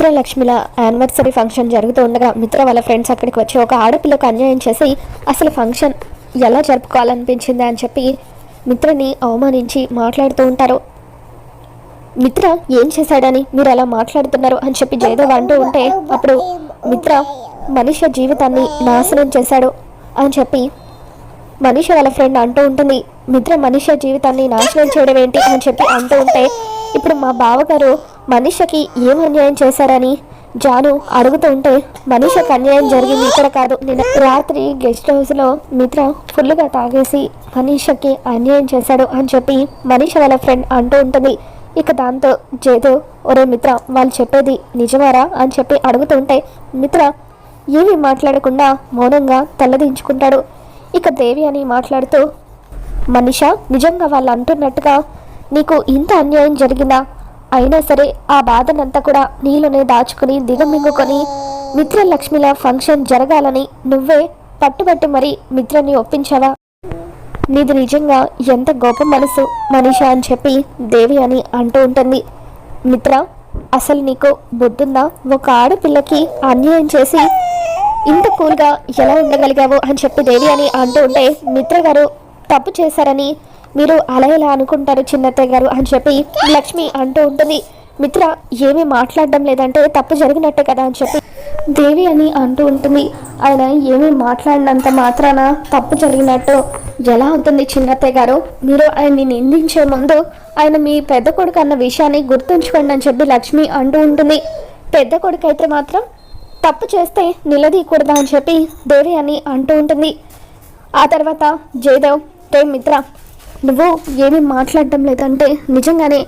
మిత్రలక్ష్మిల anniversary function జరుగుతూ ఉండగా మిత్ర వాళ్ళ ఫ్రెండ్స్ అక్కడికి వచ్చి ఒక ఆడపిల్లకు అన్యాయం చేసి అసలు ఫంక్షన్ ఎలా జరుపుకోవాలనిపించింది అని చెప్పి మిత్రని అవమానించి మాట్లాడుతూ ఉంటారు. మిత్ర ఏం చేశాడని మీరు అలా మాట్లాడుతున్నారు అని చెప్పి జయదేవ్ అంటూ ఉంటే అప్పుడు మిత్ర మనిషి జీవితాన్ని నాశనం చేశాడు అని చెప్పి మనిషి వాళ్ళ ఫ్రెండ్ అంటూ ఉంటుంది. మిత్ర మనిషి జీవితాన్ని నాశనం చేయడం ఏంటి అని చెప్పి అంటూ ఉంటే ఇప్పుడు మా బావగారు మనిషకి ఏం అన్యాయం చేశారని? జాను అడుగుతూ ఉంటే మనిషకు అన్యాయం జరిగింది ఇక్కడ కాదు. నిన్న రాత్రి గెస్ట్ హౌస్లో మిత్ర ఫుల్గా తాగేసి మనీషకి అన్యాయం చేశాడు అని చెప్పి మనీష వాళ్ళ ఫ్రెండ్ అంటూ ఉంటుంది. ఇక దాంతో జేదు ఒరే మిత్ర వాళ్ళు చెప్పేది నిజమారా అని చెప్పి అడుగుతుంటే మిత్ర ఏమీ మాట్లాడకుండా మౌనంగా తలదించుకుంటాడు. ఇక దేవి అని మాట్లాడుతూ మనిష నిజంగా వాళ్ళు అంటున్నట్టుగా నీకు ఇంత అన్యాయం జరిగిందా? అయినా సరే ఆ బాధనంతా కూడా నీలోనే దాచుకుని దిగమింగుకొని మిత్రలక్ష్మిల ఫంక్షన్ జరగాలని నువ్వే పట్టుబట్టి మరి మిత్రని ఒప్పించావా? నీది నిజంగా ఎంత గొప్ప మనసు మనిష అని చెప్పి దేవి అని అంటూ ఉంటుంది. మిత్ర అసలు నీకు బుద్ధుందా? ఒక ఆడపిల్లకి అన్యాయం చేసి ఇంత కూల్గా ఎలా ఉండగలిగావు అని చెప్పి దేవి అని అంటూ ఉంటే మిత్ర గారు తప్పు చేశారని మీరు అలా ఎలా అనుకుంటారు చిన్నత్తయ్య గారు అని చెప్పి లక్ష్మి అంటూ ఉంటుంది. మిత్ర ఏమీ మాట్లాడడం లేదంటే తప్పు జరిగినట్టే కదా అని చెప్పి దేవి అని అంటూ ఉంటుంది. ఆయన ఏమీ మాట్లాడినంత మాత్రాన తప్పు జరిగినట్టు ఎలా అవుతుంది చిన్నత్తయ్య గారు? మీరు ఆయన్ని నిందించే ముందు ఆయన మీ పెద్ద కొడుకు అన్న విషయాన్ని గుర్తుంచుకోండి అని చెప్పి లక్ష్మి అంటూ ఉంటుంది. పెద్ద కొడుకు అయితే మాత్రం తప్పు చేస్తే నిలదీయకూడదా అని చెప్పి దేవి అని అంటూ ఉంటుంది. ఆ తర్వాత జయదేవ్ తే మిత్ర నువ్వు ఏమీ మాట్లాడడం లేదంటే నిజంగానే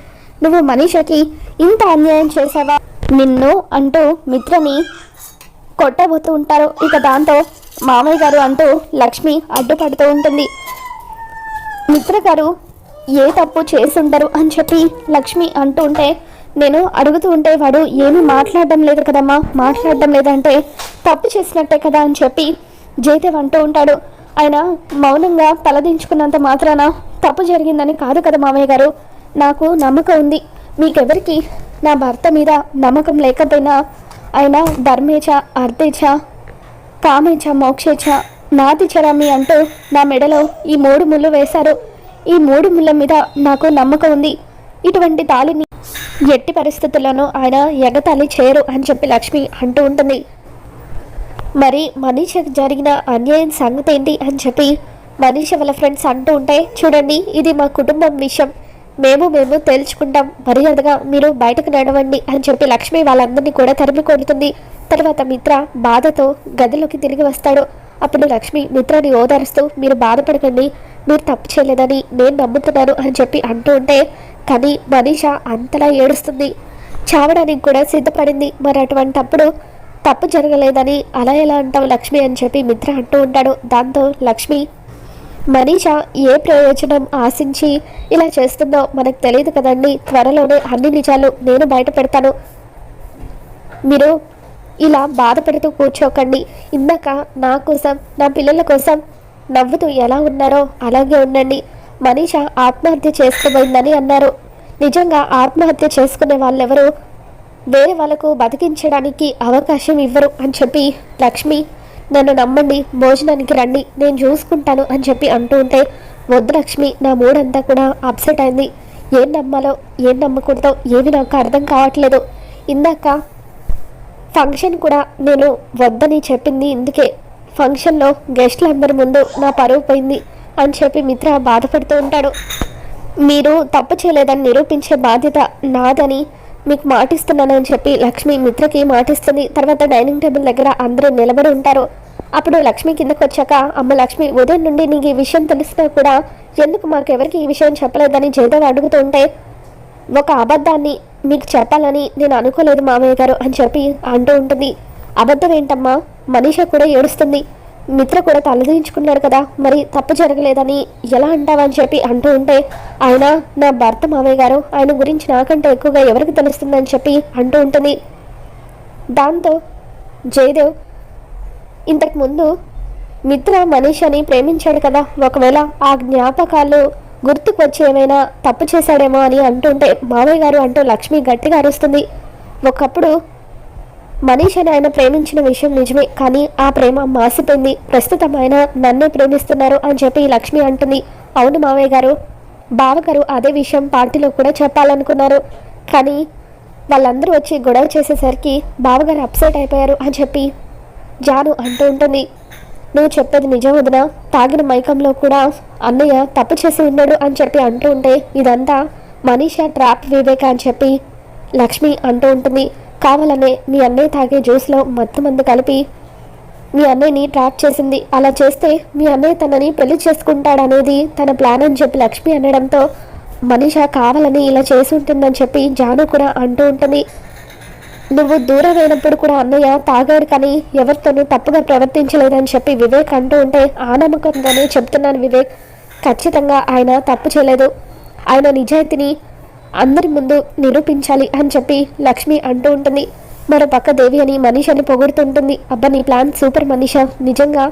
నువ్వు మనీషకి ఇంత అన్యాయం చేసావా? నిన్ను అంటూ మిత్రని కొట్టబోతూ ఉంటారు. ఇక దాంతో మామయ్య గారు అంటూ లక్ష్మి అడ్డుపడుతూ ఉంటుంది. మిత్ర గారు ఏ తప్పు చేస్తుంటారు అని చెప్పి లక్ష్మి అంటూ ఉంటే నేను అడుగుతూ ఉంటే వాడు ఏమీ మాట్లాడడం లేదు కదమ్మా మాట్లాడడం లేదంటే తప్పు చేసినట్టే కదా అని చెప్పి జయదేవ్ అంటూ ఉంటాడు. ఆయన మౌనంగా తలదించుకున్నంత మాత్రాన తప్పు జరిగిందని కాదు కదా మామయ్య గారు. నాకు నమ్మకం ఉంది. మీకెవరికి? నా భర్త మీద నమ్మకం లేకపోయినా ఆయన ధర్మేచ అర్థేచ కామేచ మోక్షేచ నాతి చరామి అంటూ నా మెడలో ఈ మూడు ముళ్ళు వేశారు. ఈ మూడు ముళ్ళ మీద నాకు నమ్మకం ఉంది. ఇటువంటి తాళిని ఎట్టి పరిస్థితుల్లోనూ ఆయన ఎగతాళి చేయరు అని చెప్పి లక్ష్మి అంటూ ఉంటుంది. మరి మనీషకు జరిగిన అన్యాయం సంగతి ఏంటి అని చెప్పి మనీష వాళ్ళ ఫ్రెండ్స్ అంటూ ఉంటే చూడండి ఇది మా కుటుంబం విషయం. మేము మేము తేల్చుకుంటాం. మర్యాదగా మీరు బయటకు నడవండి అని చెప్పి లక్ష్మి వాళ్ళందరినీ కూడా తరిమి కొడుతుంది. తర్వాత మిత్ర బాధతో గదిలోకి తిరిగి వస్తాడు. అప్పుడు లక్ష్మి మిత్రని ఓదారుస్తూ మీరు బాధపడకండి. మీరు తప్పు చేయలేదని నేను నమ్ముతున్నాను అని చెప్పి అంటూ ఉంటే కానీ మనీష అంతలా ఏడుస్తుంది. చావడానికి కూడా సిద్ధపడింది. మరి అటువంటప్పుడు తప్పు జరగలేదని అలా ఎలా అంటావు లక్ష్మి అని చెప్పి మిత్ర అంటూ ఉంటాడు. దాంతో లక్ష్మి మనీష ఏ ప్రయోజనం ఆశించి ఇలా చేస్తుందో మనకు తెలియదు కదండి. త్వరలోనే అన్ని నిజాలు నేను బయట పెడతాను. మీరు ఇలా బాధపడుతూ కూర్చోకండి. ఇందాక నా కోసం నా పిల్లల కోసం నవ్వుతూ ఎలా ఉన్నారో అలాగే ఉండండి. మనీష ఆత్మహత్య చేసుకోబోయిందని అన్నారు. నిజంగా ఆత్మహత్య చేసుకునే వాళ్ళెవరూ? వేరే వాళ్ళకు బతికించడానికి అవకాశం ఇవ్వరు అని చెప్పి లక్ష్మి నన్ను నమ్మండి భోజనానికి రండి నేను చూసుకుంటాను అని చెప్పి అంటూ ఉంటే వద్దు లక్ష్మి నా మూడంతా కూడా అప్సెట్ అయింది. ఏం నమ్మాలో ఏం నమ్మకూడదో ఏమి నాకు అర్థం కావట్లేదు. ఇందాక ఫంక్షన్ కూడా నేను వద్దని చెప్పింది ఇందుకే. ఫంక్షన్లో గెస్టులందరి ముందు నా పరువు పోయింది అని చెప్పి మిత్ర బాధపడుతూ ఉంటాడు. మీరు తప్పు చేయలేదని నిరూపించే బాధ్యత నాదని మీకు మాటిస్తున్నానని చెప్పి లక్ష్మి మిత్రకి మాటిస్తుంది. తర్వాత డైనింగ్ టేబుల్ దగ్గర అందరూ నిలబడి ఉంటారు. అప్పుడు లక్ష్మి కిందకు వచ్చాక అమ్మ లక్ష్మి ఉదయం నుండి నీకు ఈ విషయం తెలిసినా కూడా ఎందుకు మాకెవరికి ఈ విషయం చెప్పలేదని జయదేవ్ అడుగుతూ ఉంటే ఒక అబద్ధాన్ని మీకు చెప్పాలని నేను అనుకోలేదు మామయ్య గారు అని చెప్పి అంటూ ఉంటుంది. అబద్ధం ఏంటమ్మా? మనిష కూడా ఏడుస్తుంది. మిత్ర కూడా తలదించుకున్నాడు కదా మరి తప్పు జరగలేదని ఎలా అంటావని చెప్పి అంటూ ఉంటే ఆయన నా భర్త మామయ్య గారు ఆయన గురించి నాకంటే ఎక్కువగా ఎవరికి తెలుస్తుందని చెప్పి అంటూ ఉంటుంది. దాంతో జయదేవ్ ఇంతకుముందు మిత్ర మిత్ర అని ప్రేమించాడు కదా ఒకవేళ ఆ జ్ఞాపకాలు గుర్తుకొచ్చి ఏమైనా తప్పు చేశాడేమో అని అంటుంటే మామయ్య గారు అంటూ లక్ష్మి గట్టిగా అరుస్తుంది. ఒకప్పుడు మనీషని ఆయన ప్రేమించిన విషయం నిజమే కానీ ఆ ప్రేమ మాసిపోయింది. ప్రస్తుతం ఆయన నన్నే ప్రేమిస్తున్నారు అని చెప్పి లక్ష్మి అంటుంది. అవును మావయ్య గారు బావగారు అదే విషయం పార్టీలో కూడా చెప్పాలనుకున్నారు. కానీ వాళ్ళందరూ వచ్చి గొడవ చేసేసరికి బావగారు అప్సెట్ అయిపోయారు అని చెప్పి జాను అంటూ ఉంటుంది. నువ్వు చెప్పేది నిజం వదిన తాగిన మైకంలో కూడా అన్నయ్య తప్పు చేసి ఉన్నాడు అని చెప్పి అంటూ ఉంటే ఇదంతా మనీషా ట్రాప్ వివేక్ అని చెప్పి లక్ష్మి అంటూ ఉంటుంది. కావాలనే మీ అన్నయ్య తాగే జ్యూస్లో మత్తు మందు కలిపి మీ అన్నయ్యని ట్రాప్ చేసింది. అలా చేస్తే మీ అన్నయ్య తనని పెళ్ళి చేసుకుంటాడనేది తన ప్లాన్ అని చెప్పి లక్ష్మి అనడంతో మనిష కావాలని ఇలా చేసి ఉంటుందని చెప్పి జాను కూడా అంటూ ఉంటుంది. నువ్వు దూరం అయినప్పుడు కూడా అన్నయ్య తాగాడు కానీ ఎవరితోనూ తప్పుగా ప్రవర్తించలేదని చెప్పి వివేక్ అంటూ ఉంటే ఆ చెప్తున్నాను వివేక్. ఖచ్చితంగా ఆయన తప్పు చేయలేదు. ఆయన నిజాయితీని అందరి ముందు నిరూపించాలి అని చెప్పి లక్ష్మి అంటూ ఉంటుంది. మరో పక్క దేవి అని మనీషాని పొగుడుతుంటుంది. అబ్బా నీ ప్లాన్ సూపర్ మనీష. నిజంగా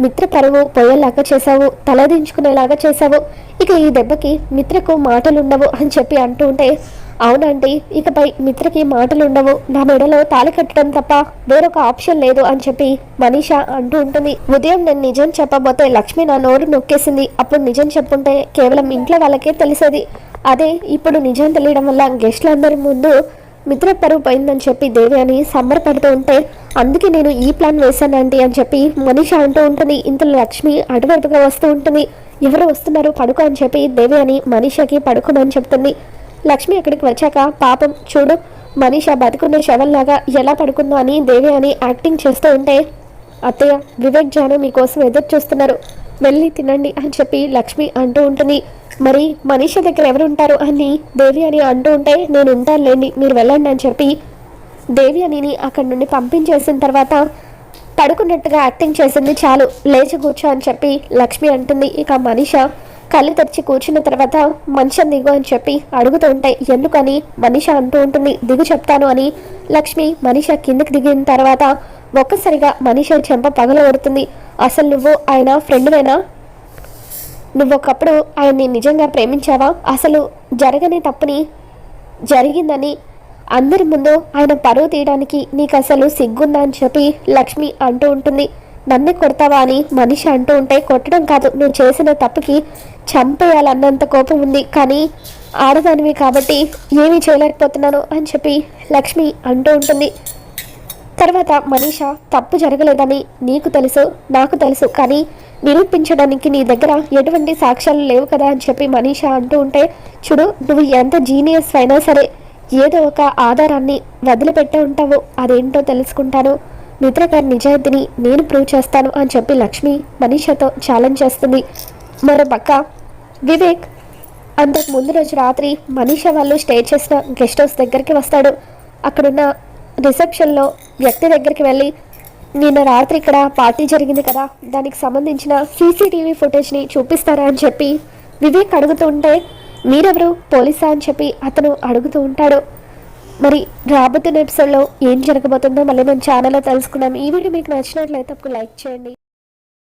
మిత్ర పరువు పోయేలాగా చేశావు తలదించుకునేలాగా చేశావు. ఇక ఈ దెబ్బకి మిత్రకు మాటలుండవు అని చెప్పి అంటూ ఉంటే అవునండి ఇకపై మిత్రకి మాటలుండవు. నా మెడలో తాళి కట్టడం తప్ప వేరొక ఆప్షన్ లేదు అని చెప్పి మనీష అంటూ ఉంటుంది. ఉదయం నేను నిజం చెప్పబోతే లక్ష్మి నా నోరు నొక్కేసింది. అప్పుడు నిజం చెప్పుంటే కేవలం ఇంట్లో వాళ్ళకే తెలిసేది. అదే ఇప్పుడు నిజం తెలియడం వల్ల గెస్ట్లందరి ముందు మిత్ర పరువు పోయిందని చెప్పి దేవి అని సంబరపడుతూ ఉంటే అందుకే నేను ఈ ప్లాన్ వేశానండి అని చెప్పి మనిషి అంటూ ఉంటుంది. ఇంతలో లక్ష్మి అటువైపుగా వస్తూ ఉంటుంది. ఎవరు వస్తున్నారు? పడుకో అని చెప్పి దేవి అని మనీషకి పడుకోమని చెప్తుంది. లక్ష్మి అక్కడికి వచ్చాక పాపం చూడు మనీష బతుకున్న శవంలాగా ఎలా పడుకుందో అని దేవి అని యాక్టింగ్ చేస్తూ ఉంటే అత్తయ్య వివేక్ జాను మీకోసం ఎదురు చూస్తున్నారు. వెళ్ళి తినండి అని చెప్పి లక్ష్మి అంటూ ఉంటుంది. మరి మనీష దగ్గర ఎవరు ఉంటారు అని దేవి అని అంటూ ఉంటే నేను ఉంటానులేండి మీరు వెళ్ళండి అని చెప్పి దేవి అనిని అక్కడి నుండి పంపించేసిన తర్వాత పడుకున్నట్టుగా యాక్టింగ్ చేసింది చాలు. లేచి కూర్చో అని చెప్పి లక్ష్మి అంటుంది. ఇక మనీష కళ్ళు తెరిచి కూర్చున్న తర్వాత మంచం దిగు అని చెప్పి అడుగుతూ ఉంటాయి ఎందుకని? మనీష అంటూ ఉంటుంది. దిగు చెప్తాను అని లక్ష్మి మనీష కిందకి దిగిన తర్వాత ఒక్కసారిగా మనీష చెంప పగలగొడుతుంది. అసలు నువ్వు ఆయన ఫ్రెండ్వేనా నువ్వు ఒకప్పుడు ఆయన్ని నిజంగా ప్రేమించావా? అసలు జరగని తప్పుని జరిగిందని అందరి ముందు ఆయన పరువు తీయడానికి నీకు అసలు సిగ్గుందా అని చెప్పి లక్ష్మి అంటూ ఉంటుంది. నన్ను కొడతావా అని మనిషి అంటూ ఉంటే కొట్టడం కాదు. నువ్వు చేసిన తప్పుకి చంపేయాలన్నంత కోపం ఉంది. కానీ ఆడదానివి కాబట్టి ఏమీ చేయలేకపోతున్నాను అని చెప్పి లక్ష్మి అంటూ ఉంటుంది. తర్వాత మనీష తప్పు జరగలేదని నీకు తెలుసు నాకు తెలుసు. కానీ నిరూపించడానికి నీ దగ్గర ఎటువంటి సాక్ష్యాలు లేవు కదా అని చెప్పి మనీష అంటూ ఉంటే చూడు నువ్వు ఎంత జీనియస్ అయినా సరే ఏదో ఒక ఆధారాన్ని వదిలిపెట్టే ఉంటావు. అదేంటో తెలుసుకుంటాను. మిత్ర గారి నిజాయితీని నేను ప్రూవ్ చేస్తాను అని చెప్పి లక్ష్మి మనీషతో ఛాలెంజ్ చేస్తుంది. మరో పక్క వివేక్ అంతకు ముందు రోజు రాత్రి మనీష వాళ్ళు స్టే చేసిన గెస్ట్ హౌస్ దగ్గరికి వస్తాడు. అక్కడున్న రిసెప్షన్లో వ్యక్తి దగ్గరికి వెళ్ళి నిన్న రాత్రి ఇక్కడ పార్టీ జరిగింది కదా. దానికి సంబంధించిన సీసీటీవీ ఫుటేజ్ని చూపిస్తారా అని చెప్పి వివేక్ అడుగుతూ ఉంటే మీరెవరు? పోలీసా? అని చెప్పి అతను అడుగుతూ ఉంటాడు. మరి రాబోతున్న ఎపిసోడ్లో ఏం జరగబోతుందో మళ్ళీ మన ఛానల్లో తెలుసుకుందాం. ఈ వీడియో మీకు నచ్చినట్లయితే ఒక లైక్ చేయండి